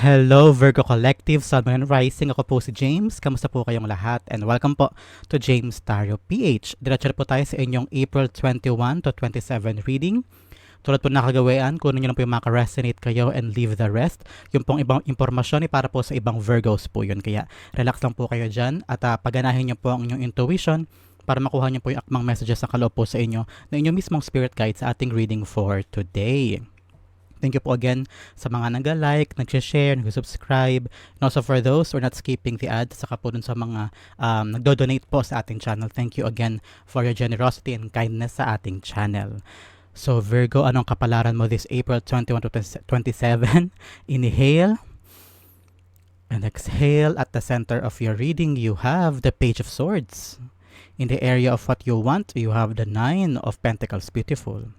Hello Virgo Collective, Sun Rising. Ako po si James. Kamusta po kayong lahat? And welcome po to James Tarot PH. Diretso po tayo sa inyong April 21 to 27 reading. Tulad po nakagawian, kunin nyo lang po yung maka-resonate kayo and leave the rest. Yung pong ibang impormasyon ay para po sa ibang Virgos po yun. Kaya relax lang po kayo dyan at uh, paganahin nyo po ang inyong intuition para makuha nyo po yung akmang messages na kaloob sa inyo na inyong mismong spirit guide sa ating reading for today. Thank you po again sa mga nag-like, nag-share, nag-subscribe, and also for those who are not skipping the ads, saka po dun sa mga um, nagdo-donate po sa ating channel. Thank you again for your generosity and kindness sa ating channel. So Virgo, anong kapalaran mo this April 21 to 27? Inhale and exhale. At the center of your reading, you have the Page of Swords. In the area of what you want, you have the Nine of Pentacles. Beautiful.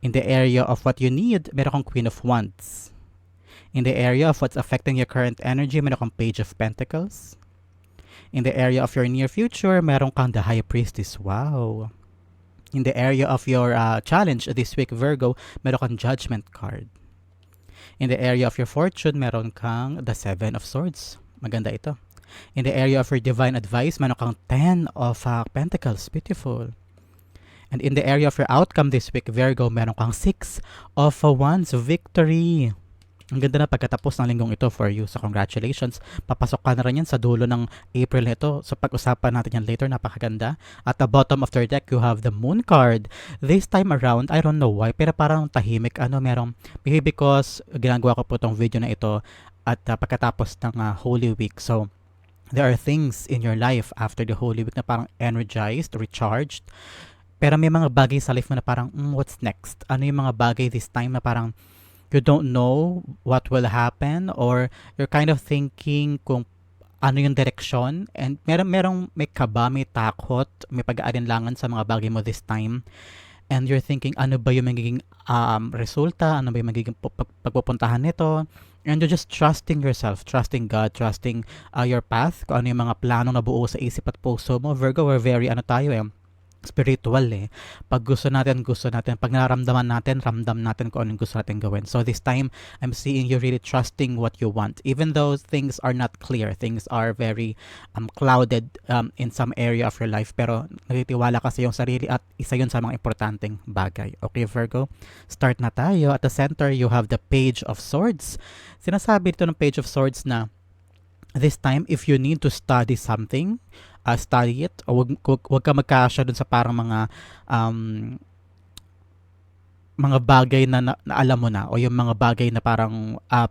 In the area of what you need, meron kang Queen of Wands. In the area of what's affecting your current energy, meron kang Page of Pentacles. In the area of your near future, meron kang the High Priestess. Wow. In the area of your uh, challenge this week, Virgo, meron kang Judgment card. In the area of your fortune, meron kang the Seven of Swords. Maganda ito. In the area of your divine advice, meron kang Ten of uh, Pentacles. Beautiful. And in the area of your outcome this week, Virgo, meron kang 6 of Wands victory. Ang ganda na pagkatapos ng linggong ito for you. So congratulations. Papasok ka na rin yan sa dulo ng April nito. So pag-usapan natin yan later. Napakaganda. At the bottom of your deck, you have the Moon card. This time around, I don't know why, pero parang tahimik. Ano, merong, maybe because ginagawa ko po itong video na ito at uh, pagkatapos ng uh, Holy Week. So, there are things in your life after the Holy Week na parang energized, recharged. Pero may mga bagay sa life mo na parang, mm, what's next? Ano yung mga bagay this time na parang you don't know what will happen or you're kind of thinking kung ano yung direction and meron merong may kaba, may takot, may pag-aalinlangan sa mga bagay mo this time? And you're thinking ano ba yung magiging um, resulta, ano ba yung magiging pag- pagpupuntahan nito? And you're just trusting yourself, trusting God, trusting uh, your path, kung ano yung mga planong nabuo sa isip at puso mo. Virgo, we're very ano tayo eh, spiritual eh. Pag gusto natin, gusto natin. Pag nararamdaman natin, ramdam natin kung anong gusto natin gawin. So this time, I'm seeing you really trusting what you want. Even though things are not clear, things are very um, clouded um, in some area of your life. Pero nagtitiwala ka sa iyong sarili at isa yun sa mga importanteng bagay. Okay, Virgo? Start na tayo. At the center, you have the Page of Swords. Sinasabi dito ng Page of Swords na this time, if you need to study something, uh, study it o wag, wag, wag ka magkasya dun sa parang mga um, mga bagay na, na, na alam mo na o yung mga bagay na parang uh,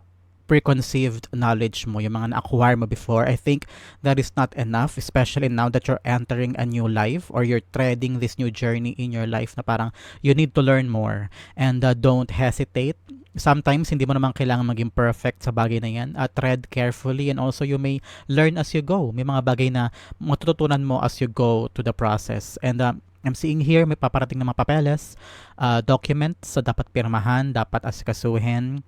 preconceived knowledge mo, yung mga na-acquire mo before, I think that is not enough, especially now that you're entering a new life or you're treading this new journey in your life na parang you need to learn more and uh, don't hesitate sometimes hindi mo naman kailangan maging perfect sa bagay na yan. Uh, tread carefully and also you may learn as you go. May mga bagay na matututunan mo as you go to the process. And uh, I'm seeing here may paparating na mga papeles, uh, documents sa so dapat pirmahan, dapat asikasuhin,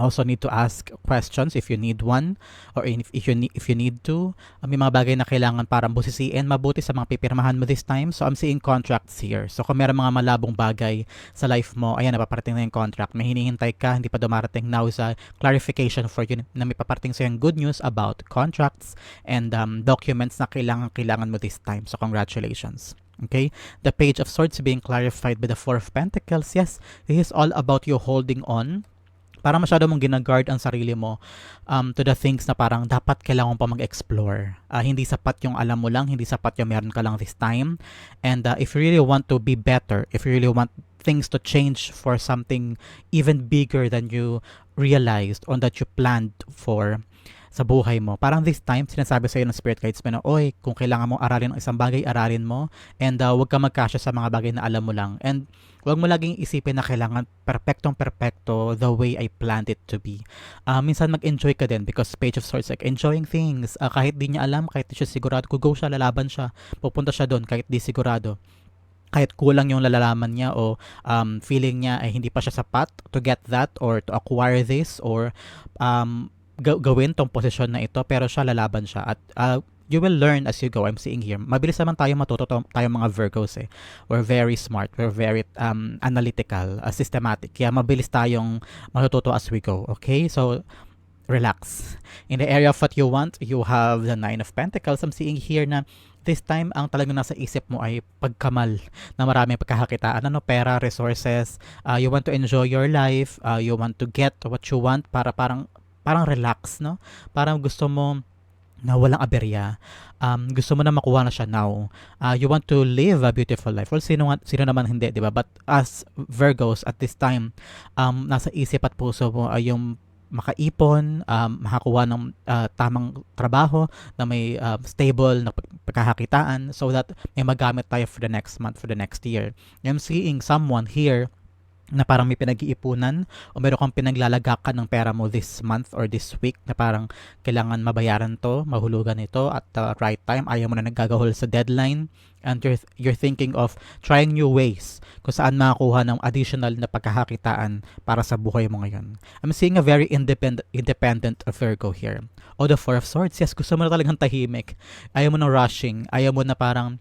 also need to ask questions if you need one or if, if you need if you need to uh, may mga bagay na kailangan para busisiin mabuti sa mga pipirmahan mo this time. So I'm seeing contracts here. So kung meron mga malabong bagay sa life mo ayan napaparating na yung contract. May hinihintay ka hindi pa dumarating. Now sa clarification for you na may paparating sa yung good news about contracts and um, documents na kailangan kailangan mo this time. So congratulations. Okay? The Page of Swords being clarified by the Four of Pentacles. Yes, this is all about you holding on para masyado mong ginaguard ang sarili mo um, to the things na parang dapat kailangan pa mag-explore. Uh, hindi sapat yung alam mo lang, hindi sapat yung meron ka lang this time. And uh, if you really want to be better, if you really want things to change for something even bigger than you realized or that you planned for, sa buhay mo. Parang this time, sinasabi sa iyo ng spirit guides mo na, oy, kung kailangan mo aralin ang isang bagay, aralin mo. And uh, huwag ka magkasya sa mga bagay na alam mo lang. And huwag mo laging isipin na kailangan perfectong perfecto the way I planned it to be. Uh, minsan mag-enjoy ka din because Page of Swords like enjoying things. Uh, kahit di niya alam, kahit di siya sigurado, kung go siya, lalaban siya, pupunta siya doon kahit di sigurado kahit kulang yung lalalaman niya o um, feeling niya ay hindi pa siya sapat to get that or to acquire this or um, gawin tong posisyon na ito pero siya lalaban siya at uh, you will learn as you go. I'm seeing here. Mabilis naman tayo matuto tayo mga Virgos eh. We're very smart. We're very um, analytical, uh, systematic. Kaya mabilis tayong matututo as we go. Okay? So, relax. In the area of what you want, you have the Nine of Pentacles. I'm seeing here na this time ang talagang nasa isip mo ay pagkamal na maraming pagkakakitaan, ano, pera, resources. Uh, you want to enjoy your life, uh, you want to get what you want para parang parang relax, no? Parang gusto mo na walang aberya. Um, gusto mo na makuha na siya now. Uh, you want to live a beautiful life. Well, sino, sino naman hindi, di ba? But as Virgos at this time, um, nasa isip at puso mo ay yung makaipon, um, makakuha ng uh, tamang trabaho na may uh, stable na pagkakakitaan so that may magamit tayo for the next month, for the next year. I'm seeing someone here na parang may pinag-iipunan o meron kang pinaglalagakan ng pera mo this month or this week na parang kailangan mabayaran to, mahulugan ito at the right time, ayaw mo na naggagahol sa deadline and you're, you're thinking of trying new ways kung saan makakuha ng additional na pagkakakitaan para sa buhay mo ngayon. I'm seeing a very independent, independent Virgo here. O the Four of Swords, yes, gusto mo na talagang tahimik. Ayaw mo na rushing. Ayaw mo na parang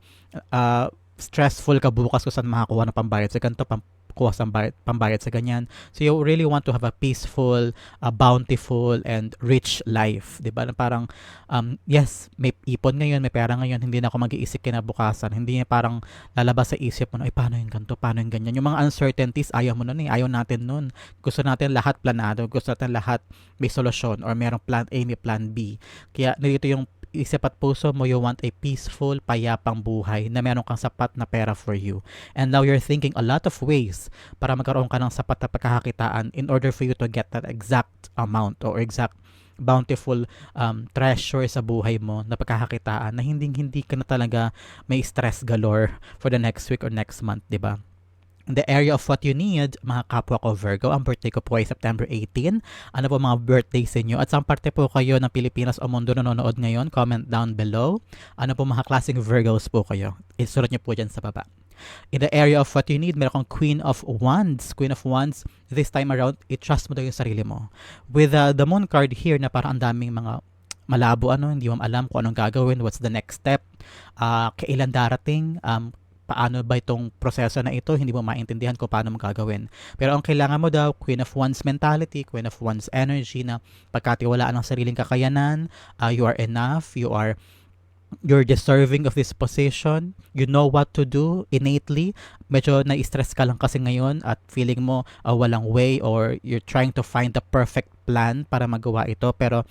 uh, stressful ka bukas kung saan makakuha ng pambayad sa ganito, pam kuha sa pambayad, pambayad sa ganyan. So you really want to have a peaceful, uh, bountiful, and rich life. Di ba? Parang, um, yes, may ipon ngayon, may pera ngayon, hindi na ako mag-iisip kinabukasan. Hindi na parang lalabas sa isip mo, ay paano yung ganito, paano yung ganyan. Yung mga uncertainties, ayaw mo nun eh, ayaw natin nun. Gusto natin lahat planado, gusto natin lahat may solusyon or merong plan A, may plan B. Kaya nandito yung isip at puso mo, you want a peaceful, payapang buhay na meron kang sapat na pera for you. And now you're thinking a lot of ways para magkaroon ka ng sapat na pagkakakitaan in order for you to get that exact amount or exact bountiful um, treasure sa buhay mo na pagkakakitaan na hindi hindi ka na talaga may stress galore for the next week or next month, 'di ba? The area of what you need, mga kapwa ko Virgo, ang birthday ko po ay September 18. Ano po mga birthday sa inyo? At saan parte po kayo ng Pilipinas o mundo nanonood ngayon? Comment down below. Ano po mga klaseng Virgos po kayo? Isulat nyo po dyan sa baba. In the area of what you need, meron kang Queen of Wands. Queen of Wands, this time around, i-trust mo daw yung sarili mo. With uh, the Moon card here na parang ang daming mga malabo ano, hindi mo alam kung anong gagawin, what's the next step, uh, kailan darating, um, paano ba itong proseso na ito, hindi mo maintindihan kung paano mo gagawin. Pero ang kailangan mo daw, Queen of Wands mentality, Queen of Wands energy na pagkatiwalaan ng sariling kakayanan, uh, you are enough, you are you're deserving of this position, you know what to do innately, medyo na-stress ka lang kasi ngayon at feeling mo uh, walang way or you're trying to find the perfect plan para magawa ito pero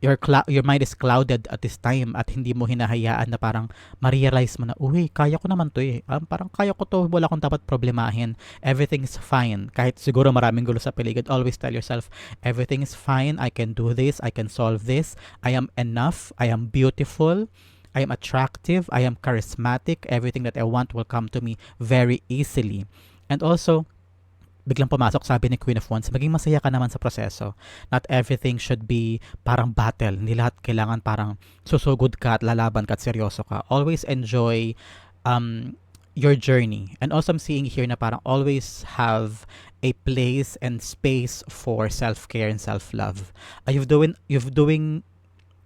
your cl- your mind is clouded at this time at hindi mo hinahayaan na parang ma-realize mo na, uy, kaya ko naman to eh. Um, parang kaya ko to, wala akong dapat problemahin. Everything is fine. Kahit siguro maraming gulo sa paligid, always tell yourself, everything is fine, I can do this, I can solve this, I am enough, I am beautiful, I am attractive, I am charismatic, everything that I want will come to me very easily. And also, biglang pumasok sabi ni Queen of Wands, maging masaya ka naman sa proseso. Not everything should be parang battle. Hindi lahat kailangan parang susugod ka at lalaban ka at seryoso ka. Always enjoy um, your journey. And also I'm seeing here na parang always have a place and space for self-care and self-love. Uh, you've doing you've doing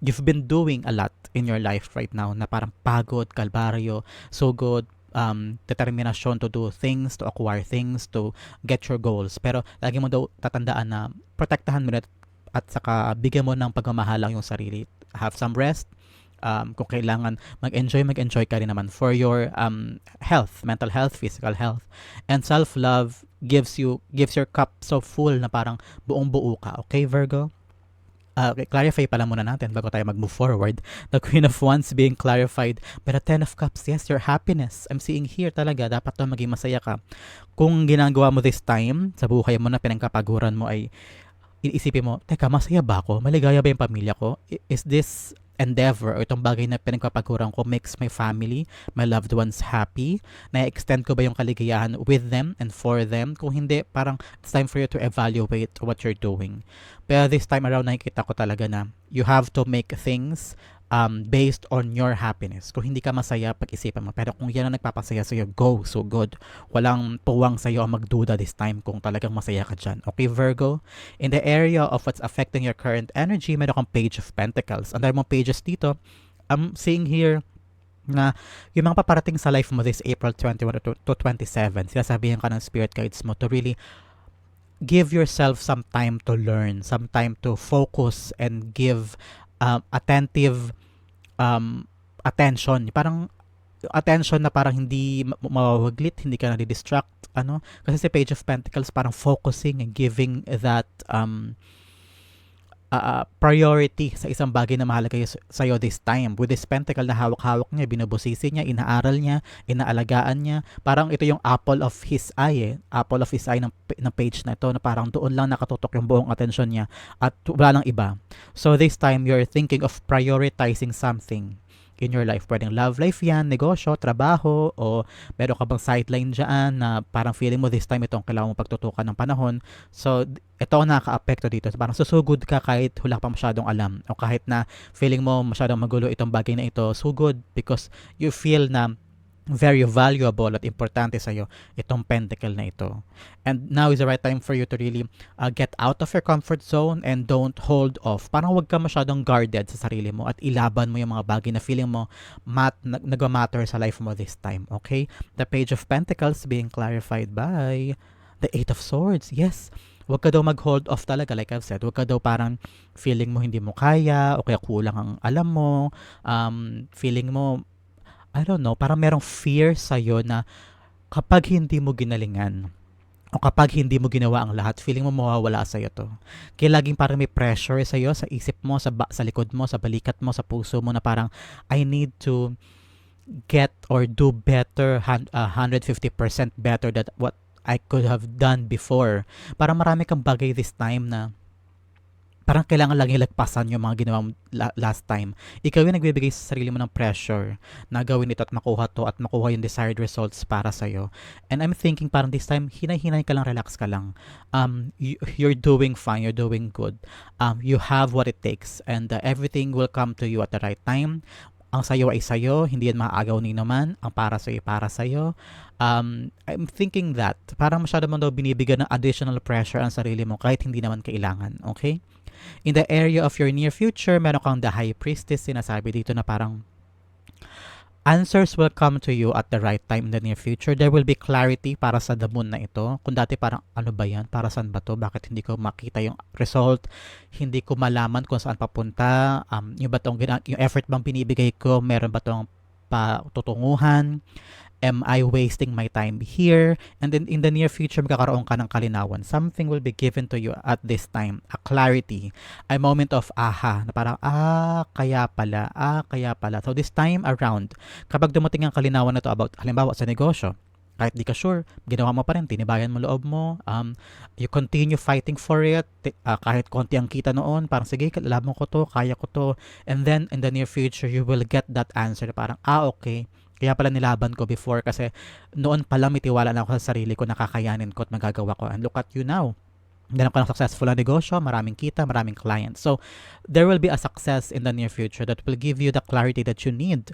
you've been doing a lot in your life right now na parang pagod, kalbaryo, so good, um, determinasyon to do things, to acquire things, to get your goals. Pero lagi mo daw tatandaan na protektahan mo na at saka bigyan mo ng pagmamahal lang yung sarili. Have some rest. Um, kung kailangan mag-enjoy, mag-enjoy ka rin naman for your um, health, mental health, physical health. And self-love gives you, gives your cup so full na parang buong buo ka. Okay, Virgo? Uh, clarify pala muna natin bago tayo mag-move forward. The Queen of Wands being clarified the Ten of Cups. Yes, your happiness. I'm seeing here talaga, dapat to maging masaya ka. Kung ginagawa mo this time, sa buhay mo na pinangkapaguran mo ay iisipin mo, teka, masaya ba ako? Maligaya ba yung pamilya ko? Is this endeavor o itong bagay na pinagpapaguran ko makes my family, my loved ones happy? Na-extend ko ba yung kaligayahan with them and for them? Kung hindi, parang it's time for you to evaluate what you're doing. Pero this time around, nakikita ko talaga na you have to make things um, based on your happiness. Kung hindi ka masaya, pag-isipan mo. Pero kung yan ang nagpapasaya sa'yo, go, so good. Walang puwang sa'yo ang magduda this time kung talagang masaya ka dyan. Okay, Virgo? In the area of what's affecting your current energy, meron kang Page of Pentacles. Ang dami mong pages dito. I'm seeing here na yung mga paparating sa life mo this April 21 to, to 27, sinasabihan ka ng spirit guides mo to really give yourself some time to learn, some time to focus and give um, attentive um, attention. Parang attention na parang hindi ma- mawawaglit, hindi ka na-distract, ano? Kasi si Page of Pentacles parang focusing and giving that um, uh, priority sa isang bagay na mahalaga sa iyo this time. With this pentacle na hawak-hawak niya, binubusisi niya, inaaral niya, inaalagaan niya. Parang ito yung apple of his eye eh. Apple of his eye ng, ng page na ito na parang doon lang nakatutok yung buong atensyon niya at wala nang iba. So this time, you're thinking of prioritizing something in your life. Pwedeng love life yan, negosyo, trabaho, o meron ka bang sideline dyan na parang feeling mo this time itong kailangan mo pagtutukan ng panahon. So, ito ang nakaka-apekto dito. Parang susugod ka kahit wala pa masyadong alam o kahit na feeling mo masyadong magulo itong bagay na ito, sugod because you feel na very valuable at importante sa iyo itong pentacle na ito. And now is the right time for you to really uh, get out of your comfort zone and don't hold off. Parang huwag ka masyadong guarded sa sarili mo at ilaban mo yung mga bagay na feeling mo mat nag-matter sa life mo this time. Okay? The page of pentacles being clarified by the eight of swords. Yes. Huwag ka daw mag-hold off talaga, like I've said. Huwag ka daw parang feeling mo hindi mo kaya, o kaya kulang ang alam mo, um, feeling mo I don't know, parang merong fear sa'yo na kapag hindi mo ginalingan, o kapag hindi mo ginawa ang lahat, feeling mo mawawala sa'yo to. Kaya laging parang may pressure sa'yo, sa isip mo, sa, ba- sa likod mo, sa balikat mo, sa puso mo na parang, I need to get or do better, hun- uh, 150% better than what I could have done before. Parang marami kang bagay this time na parang kailangan lang ilagpasan yung mga ginawa mo last time. Ikaw yung nagbibigay sa sarili mo ng pressure na gawin ito at makuha to at makuha yung desired results para sa'yo. And I'm thinking parang this time, hinay-hinay ka lang, relax ka lang. Um, you, you're doing fine, you're doing good. Um, you have what it takes and uh, everything will come to you at the right time ang sayo ay sayo, hindi yan maagaw ni naman, ang para sa'yo para sa'yo. Um, I'm thinking that, parang masyado mo daw binibigyan ng additional pressure ang sarili mo kahit hindi naman kailangan, okay? In the area of your near future, meron kang the high priestess, sinasabi dito na parang answers will come to you at the right time in the near future. There will be clarity para sa the moon na ito. Kung dati parang ano ba yan? Para saan ba to? Bakit hindi ko makita yung result? Hindi ko malaman kung saan papunta? Um, yung, ba tong, yung effort bang binibigay ko? Meron ba tong patutunguhan? Am I wasting my time here? And then in the near future, magkakaroon ka ng kalinawan. Something will be given to you at this time. A clarity. A moment of aha. Na parang, ah, kaya pala. Ah, kaya pala. So this time around, kapag dumating ang kalinawan na to about, halimbawa sa negosyo, kahit di ka sure, ginawa mo pa rin, tinibayan mo loob mo, um, you continue fighting for it, uh, kahit konti ang kita noon, parang sige, laban ko to, kaya ko to, and then in the near future, you will get that answer, parang, ah, okay, kaya pala nilaban ko before kasi noon pa lang may tiwala na ako sa sarili ko nakakayanin ko at magagawa ko. And look at you now. Ganun ka ng successful na negosyo, maraming kita, maraming clients. So, there will be a success in the near future that will give you the clarity that you need.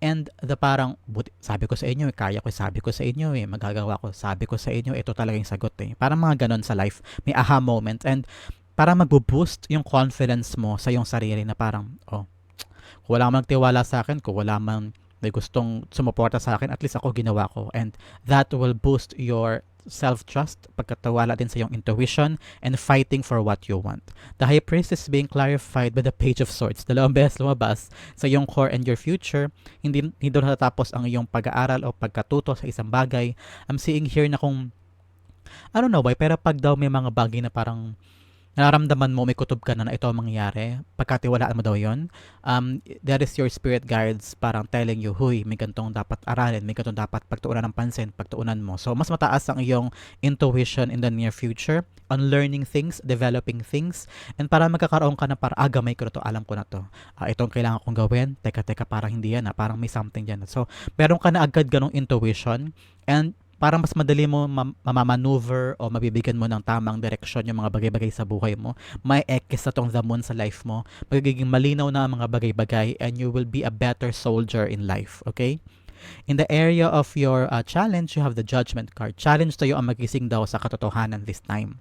And the parang, sabi ko sa inyo, eh, kaya ko, sabi ko sa inyo, eh, magagawa ko, sabi ko sa inyo, ito talaga yung sagot eh. Parang mga ganon sa life, may aha moment. And para mag-boost yung confidence mo sa yung sarili na parang, oh, kung wala mang magtiwala sa akin, kung wala mang may gustong sumuporta sa akin, at least ako ginawa ko. And that will boost your self-trust, pagkatawala din sa iyong intuition, and fighting for what you want. The High Priest is being clarified by the Page of Swords. Dalawang beses lumabas sa iyong core and your future. Hindi, hindi doon natatapos ang iyong pag-aaral o pagkatuto sa isang bagay. I'm seeing here na kung I don't know why, pero pag daw may mga bagay na parang nararamdaman mo may kutob ka na na ito ang mangyayari, pagkatiwalaan mo daw yon um, that is your spirit guides parang telling you, huy, may gantong dapat aralin, may gantong dapat pagtuunan ng pansin, pagtuunan mo. So, mas mataas ang iyong intuition in the near future on learning things, developing things, and para magkakaroon ka na para, ah, gamay ko na to, alam ko na to. Uh, itong kailangan kong gawin, teka, teka, parang hindi yan, ah, parang may something dyan. So, meron ka na agad ganong intuition, and para mas madali mo mamamaneuver o mabibigyan mo ng tamang direksyon yung mga bagay-bagay sa buhay mo, may ekis na tong the moon sa life mo, magiging malinaw na ang mga bagay-bagay and you will be a better soldier in life, okay? In the area of your uh, challenge, you have the judgment card. Challenge tayo ang magising daw sa katotohanan this time.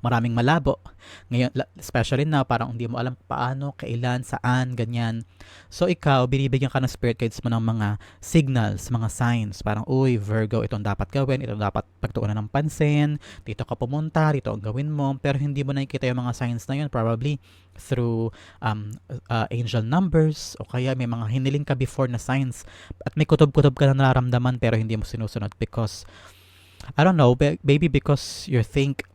Maraming malabo. Ngayon, especially na parang hindi mo alam paano, kailan, saan, ganyan. So ikaw, binibigyan ka ng spirit guides mo ng mga signals, mga signs. Parang, uy, Virgo, itong dapat gawin, itong dapat pagtuunan ng pansin, dito ka pumunta, dito ang gawin mo. Pero hindi mo nakikita yung mga signs na yun, probably through um, uh, angel numbers o kaya may mga hiniling ka before na signs at may kutob-kutob ka na nararamdaman pero hindi mo sinusunod because I don't know, maybe because you think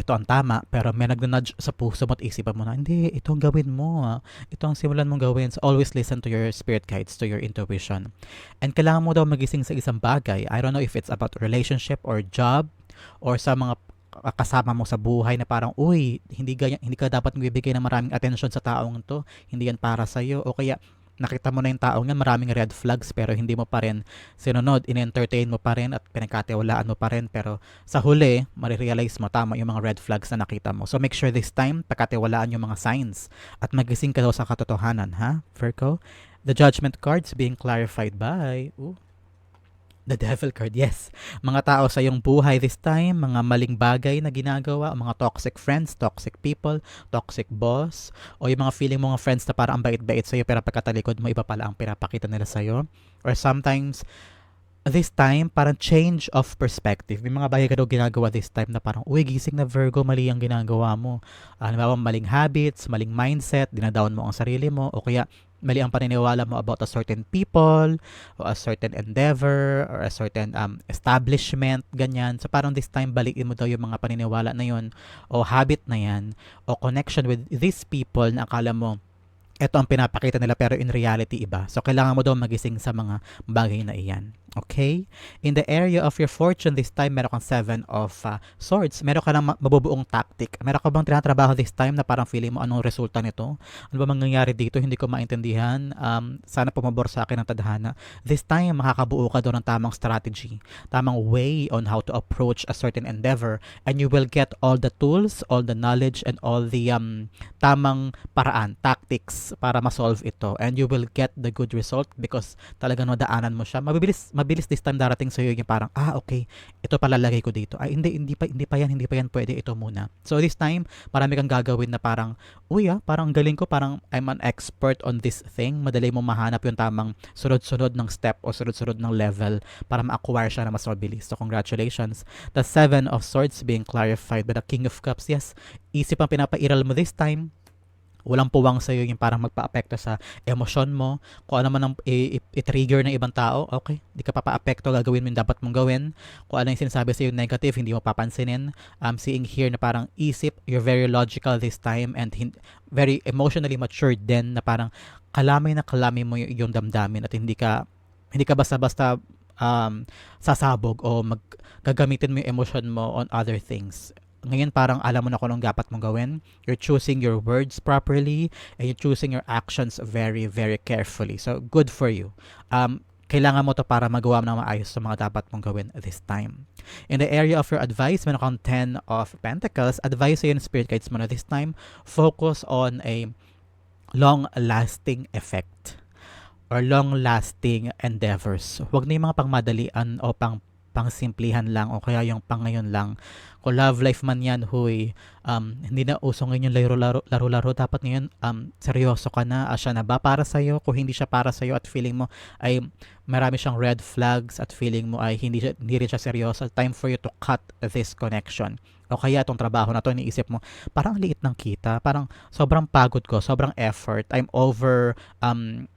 ito ang tama, pero may nag-nudge sa puso mo at isipan mo na, hindi, ito ang gawin mo. ah. Ito ang simulan mong gawin. So always listen to your spirit guides, to your intuition. And kailangan mo daw magising sa isang bagay. I don't know if it's about relationship or job or sa mga kasama mo sa buhay na parang, uy, hindi, ganyan, hindi ka dapat magbibigay ng maraming attention sa taong to. Hindi yan para sa'yo. O kaya, nakita mo na yung taong yan, maraming red flags pero hindi mo pa rin sinunod, in-entertain mo pa rin at pinagkatiwalaan mo pa rin pero sa huli, marirealize mo tama yung mga red flags na nakita mo. So make sure this time, pagkatiwalaan yung mga signs at magising ka daw sa katotohanan, ha, Virgo? The judgment cards being clarified by, ooh, The devil card, yes. Mga tao sa iyong buhay this time, mga maling bagay na ginagawa, mga toxic friends, toxic people, toxic boss, o yung mga feeling mo mga friends na parang ang bait-bait sa'yo pero pagkatalikod mo iba pala ang pinapakita nila sa'yo. Or sometimes, this time, parang change of perspective. May mga bagay ka daw ginagawa this time na parang, uy, gising na Virgo, mali ang ginagawa mo. Uh, halimbawa, maling habits, maling mindset, dinadown mo ang sarili mo, o kaya mali ang paniniwala mo about a certain people, o a certain endeavor, or a certain um, establishment, ganyan. So parang this time, balikin mo daw yung mga paniniwala na yun, o habit na yan, o connection with these people na akala mo, ito ang pinapakita nila pero in reality iba. So kailangan mo daw magising sa mga bagay na iyan. Okay? In the area of your fortune this time, meron kang seven of uh, swords. Meron ka ng ma- mabubuong tactic. Meron ka bang tinatrabaho this time na parang feeling mo anong resulta nito? Ano ba mangyayari dito? Hindi ko maintindihan. Um, sana pumabor sa akin ng tadhana. This time, makakabuo ka doon ng tamang strategy, tamang way on how to approach a certain endeavor and you will get all the tools, all the knowledge, and all the um, tamang paraan, tactics para ma-solve ito. And you will get the good result because talagang madaanan mo siya. Mabibilis, mabilis this time darating sa iyo yung parang, ah, okay, ito palalagay ko dito. Ay, hindi, hindi pa, hindi pa yan, hindi pa yan pwede, ito muna. So this time, marami kang gagawin na parang, uy ah, parang galing ko, parang I'm an expert on this thing. Madali mo mahanap yung tamang sunod-sunod ng step o sunod-sunod ng level para ma-acquire siya na mas mabilis. So congratulations. The Seven of Swords being clarified by the King of Cups. Yes, isip ang pinapairal mo this time walang puwang sa iyo yung parang magpa-apekto sa emosyon mo. Kung ano man ang i-trigger ng ibang tao, okay, di ka papa-apekto, gagawin mo yung dapat mong gawin. Kung ano yung sinasabi sa iyo negative, hindi mo papansinin. I'm seeing here na parang isip, you're very logical this time and very emotionally matured din na parang kalamay na kalamay mo yung damdamin at hindi ka hindi ka basta-basta um, sasabog o mag gagamitin mo yung emotion mo on other things ngayon parang alam mo na kung anong dapat mong gawin. You're choosing your words properly and you're choosing your actions very, very carefully. So, good for you. Um, kailangan mo to para magawa mo ng maayos sa mga dapat mong gawin this time. In the area of your advice, meron kang 10 of Pentacles. Advice ng Spirit Guides mo na this time, focus on a long-lasting effect or long-lasting endeavors. Huwag na yung mga pangmadalian o pang pangsimplihan lang o kaya yung pang ngayon lang. Kung love life man yan, huy, um, hindi na uso ngayon yung laro-laro, dapat ngayon um, seryoso ka na, asya na ba para sa'yo? Kung hindi siya para sa'yo at feeling mo ay marami siyang red flags at feeling mo ay hindi, siya, hindi rin siya seryoso, time for you to cut this connection. O kaya itong trabaho na to, iniisip mo, parang liit ng kita, parang sobrang pagod ko, sobrang effort, I'm over um,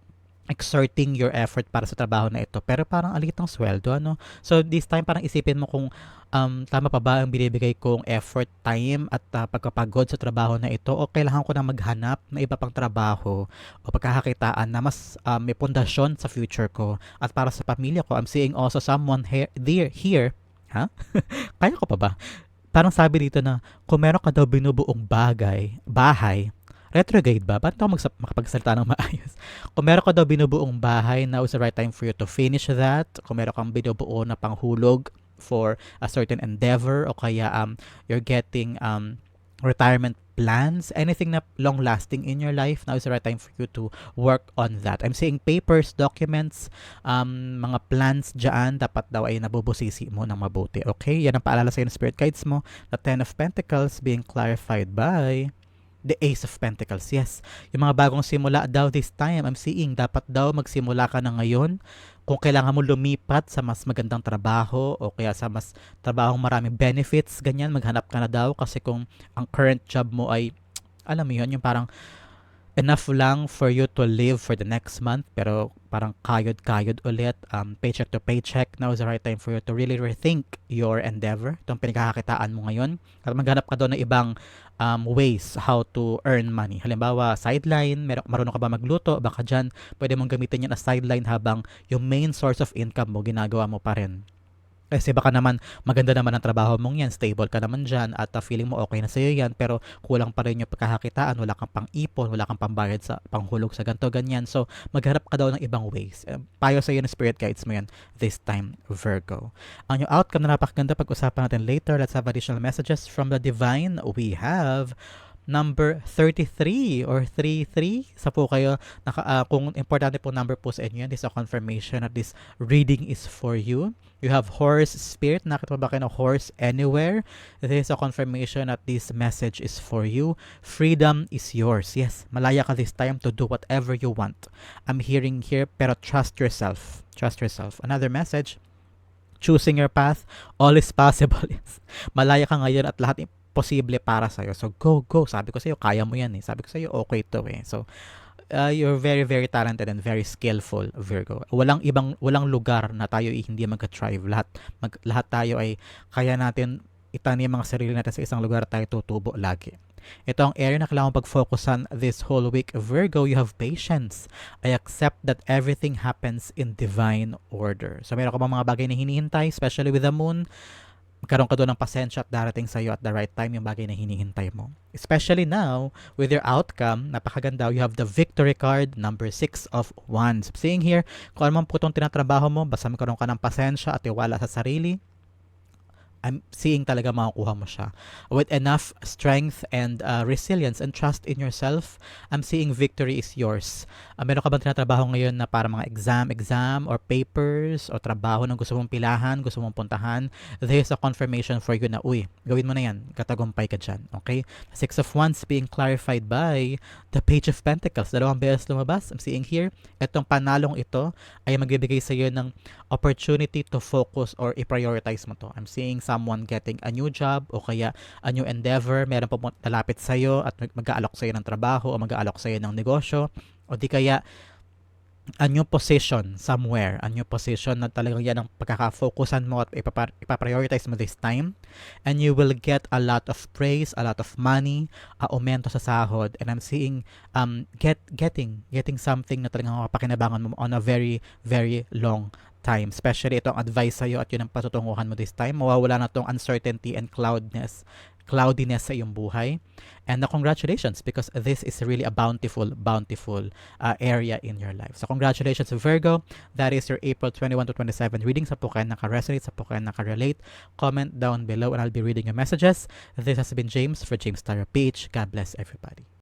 exerting your effort para sa trabaho na ito. Pero parang alit ng sweldo, ano? So, this time, parang isipin mo kung um, tama pa ba ang binibigay kong effort, time, at uh, pagkapagod sa trabaho na ito o kailangan ko na maghanap ng iba pang trabaho o pagkakakitaan na mas um, may pundasyon sa future ko at para sa pamilya ko. I'm seeing also someone here, there, here ha? Kaya ko pa ba? Parang sabi dito na kung meron ka daw binubuong bagay, bahay, retrograde ba? Ba't ako magsap- makapagsalita ng maayos? Kung meron ka daw binubuong bahay, now is the right time for you to finish that. Kung meron kang binubuo na panghulog for a certain endeavor o kaya um, you're getting um, retirement plans, anything na long lasting in your life, now is the right time for you to work on that. I'm saying papers, documents, um, mga plans dyan, dapat daw ay nabubusisi mo ng mabuti. Okay? Yan ang paalala sa ng spirit guides mo. The Ten of Pentacles being clarified by the Ace of Pentacles. Yes, yung mga bagong simula daw this time, I'm seeing, dapat daw magsimula ka na ngayon kung kailangan mo lumipat sa mas magandang trabaho o kaya sa mas trabahong maraming benefits, ganyan, maghanap ka na daw kasi kung ang current job mo ay, alam mo yun, yung parang enough lang for you to live for the next month pero parang kayod-kayod ulit um, paycheck to paycheck. Now is the right time for you to really rethink your endeavor itong pinagkakakitaan mo ngayon. At maghanap ka doon ng ibang um, ways how to earn money. Halimbawa sideline mer- marunong ka ba magluto? Baka dyan pwede mong gamitin yan as sideline habang yung main source of income mo ginagawa mo pa rin kasi baka naman maganda naman ang trabaho mong yan, stable ka naman dyan at uh, feeling mo okay na sa'yo yan pero kulang pa rin yung pagkakakitaan, wala kang pang-ipon, wala kang pambayad sa panghulog sa ganto ganyan. So magharap ka daw ng ibang ways. Uh, payo sa'yo ng spirit guides mo yan this time Virgo. Ang yung outcome na napakaganda pag-usapan natin later. Let's have additional messages from the divine. We have number 33 or 33 sa po kayo naka, uh, kung importante po number po sa inyo this is a confirmation that this reading is for you. You have horse spirit. Nakita ba kayo ng horse anywhere? This is a confirmation that this message is for you. Freedom is yours. Yes malaya ka this time to do whatever you want. I'm hearing here pero trust yourself. Trust yourself. Another message. Choosing your path all is possible. Malaya ka ngayon at lahat posible para sa'yo. So, go, go. Sabi ko sa'yo, kaya mo yan eh. Sabi ko sa'yo, okay to eh. So, uh, you're very, very talented and very skillful, Virgo. Walang ibang, walang lugar na tayo eh, hindi mag-thrive. Lahat, mag, lahat tayo ay kaya natin itanim mga sarili natin sa isang lugar tayo tutubo lagi. Ito ang area na kailangan pag-focusan this whole week. Virgo, you have patience. I accept that everything happens in divine order. So, meron ka mga bagay na hinihintay, especially with the moon? Magkaroon ka doon ng pasensya at darating sa iyo at the right time yung bagay na hinihintay mo. Especially now, with your outcome, napakaganda, you have the victory card, number 6 of wands. Seeing here, kung ano man po itong tinatrabaho mo, basta magkaroon ka ng pasensya at tiwala sa sarili, I'm seeing talaga makukuha mo siya. With enough strength and uh, resilience and trust in yourself, I'm seeing victory is yours. Uh, meron ka bang tinatrabaho ngayon na para mga exam, exam, or papers, o trabaho na gusto mong pilahan, gusto mong puntahan? There's a confirmation for you na, uy, gawin mo na yan. Katagumpay ka dyan. Okay? Six of Wands being clarified by the Page of Pentacles. Dalawang beses lumabas. I'm seeing here, itong panalong ito ay magbibigay sa iyo ng opportunity to focus or i-prioritize mo to. I'm seeing some someone getting a new job o kaya a new endeavor, meron po lalapit sa iyo at mag-aalok sa iyo ng trabaho o mag-aalok sa iyo ng negosyo o di kaya a new position somewhere, a new position na talagang yan ang pagkaka-focusan mo at ipaprioritize mo this time. And you will get a lot of praise, a lot of money, uh, aumento sa sahod. And I'm seeing um, get, getting, getting something na talagang mapakinabangan mo on a very, very long time. Especially itong advice sa'yo at yun ang patutunguhan mo this time. Mawawala na itong uncertainty and cloudness cloudiness sa iyong buhay. And uh, congratulations because this is really a bountiful, bountiful uh, area in your life. So congratulations Virgo. That is your April 21 to 27 reading. Sa kayo naka-resonate, sa kayo naka-relate. Comment down below and I'll be reading your messages. This has been James for James Tarot Page. God bless everybody.